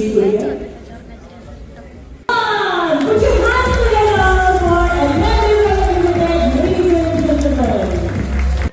and gentlemen.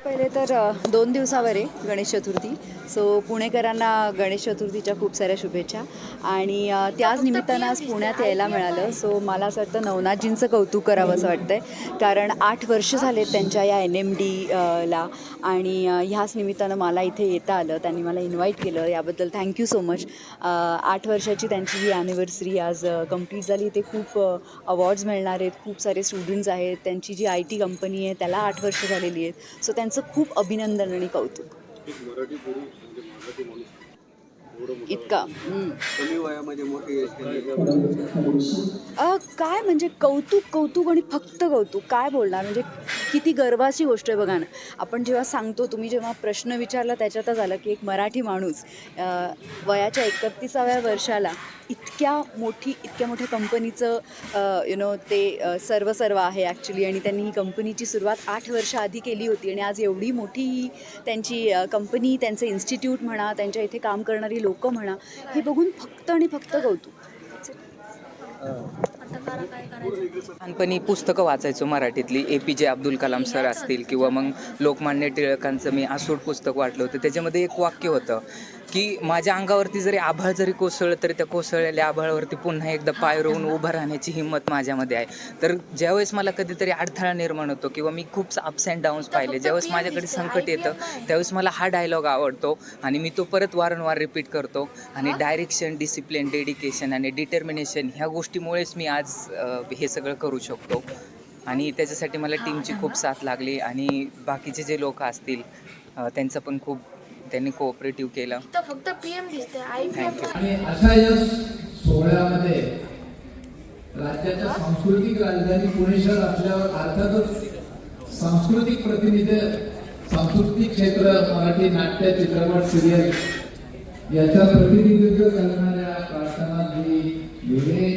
पहिले तर दोन दिवसावर आहे गणेश चतुर्थी सो पुणेकरांना गणेश चतुर्थीच्या खूप साऱ्या शुभेच्छा. आणि त्याच निमित्तानं आज पुण्यात यायला मिळालं. सो मला असं वाटतं नवनाथजींचं कौतुक करावं असं वाटतंय. कारण आठ वर्ष झालेत त्यांच्या या एन एम डी ला. आणि ह्याच निमित्तानं मला इथे येता आलं. त्यांनी मला इन्व्हाइट केलं. याबद्दल थँक्यू सो मच. आठ वर्षाची त्यांची ही ॲनिव्हर्सरी आज कंप्लीट झाली. इथे खूप अवॉर्ड्स मिळणार आहेत. खूप सारे स्टुडंट्स आहेत. त्यांची जी आय टी कंपनी आहे त्याला आठ वर्ष झालेली आहेत. सो त्यांचं खूप अभिनंदन आणि कौतुक. प्रत्येक मराठी गुरु म्हणजे मराठी माणूस इतका. हम्म. कमी वयामध्ये मोठी अ, काय म्हणजे कौतुक कौतुक आणि फक्त कौतुक? काय बोलणार? म्हणजे किती गर्वाची गोष्ट आहे बघा ना. आपण जेव्हा सांगतो तुम्ही जेव्हा प्रश्न विचारला त्याच्यातच आलं की एक मराठी माणूस वयाच्या एकतीसाव्या वर्षाला इतक्या मोठी इतक्या मोठ्या कंपनीचं यु नो ते सर्व सर्व आहे ॲक्च्युली आणि त्यांनी ही कंपनीची सुरुवात आठ वर्ष आधी केली होती. आणि आज एवढी मोठी त्यांची कंपनी त्यांचं इन्स्टिट्यूट म्हणा त्यांच्या इथे काम करणारी लोकं म्हणा हे बघून फक्त आणि फक्त कौतुक. लहानपणी पुस्तकं वाचायचो मराठीतली. ए पी जे अब्दुल कलाम सर असतील किंवा मग लोकमान्य टिळकांचं मी आसूड पुस्तक वाटलं होतं. त्याच्यामध्ये एक वाक्य होतं. की माझ्या अंगावरती जरी आभाळ जरी कोसळलं तरी त्या कोसळलेल्या आभाळावरती पुन्हा एकदा पाय रोवून उभं राहण्याची हिंमत माझ्यामध्ये आहे. तर ज्यावेळेस मला कधीतरी अडथळा निर्माण होतो किंवा मी खूप अप्स अँड डाऊन्स पाहिले ज्यावेळेस माझ्याकडे संकट येतं त्यावेळेस मला हा डायलॉग आवडतो आणि मी तो परत वारंवार रिपीट करतो. आणि डायरेक्शन डिसिप्लिन डेडिकेशन आणि डिटर्मिनेशन ह्या गोष्टीमुळेच मी आज हे सगळं करू शकतो. आणि त्याच्यासाठी मला टीमची खूप साथ लागली आणि बाकीचे जे लोक असतील त्यांचं पण खूप त्यांनी कोऑपरेटिव्ह केलं. फक्त पीएम दिसते आणि अशा या सोहळ्यामध्ये राज्याच्या सांस्कृतिक राजधानी पुणे शहर असल्यावर अर्थातच सांस्कृतिक प्रतिनिधी सांस्कृतिक क्षेत्र मराठी नाट्य चित्रपट सिरियल याचं प्रतिनिधित्व करणाऱ्या प्रार्थनाजी भिडे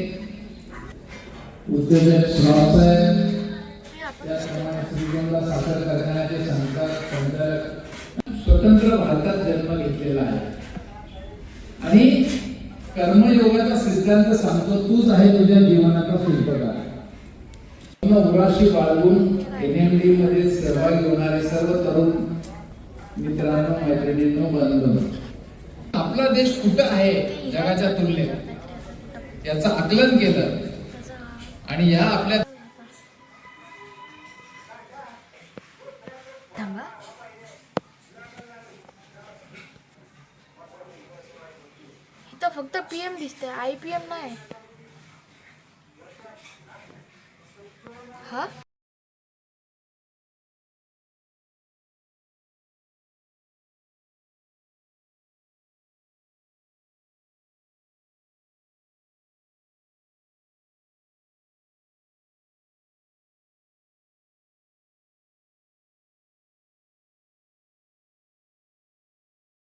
उद्योजक श्रावसाहेब त्याचप्रमाणे श्रीगंगा सादर करण्याचे संचालक संचालक स्वतंत्र भारतात जन्म घेतलेला आहे. आणि कर्मयोगाचा सिद्धांत सांगतो तूच आहे तुझ्या जीवनाचा शिल्पकार. उराशी बाळगून एनएमडी मध्ये सहभागी होणारे सर्व तरुण मित्रांनो मैत्रिणींनो बंधू. आपला देश कुठं आहे जगाच्या तुलनेत? याचं आकलन केलं. आणि या आपल्या फक्त फक्त पीएम दिसते आय पी एम नाही हा?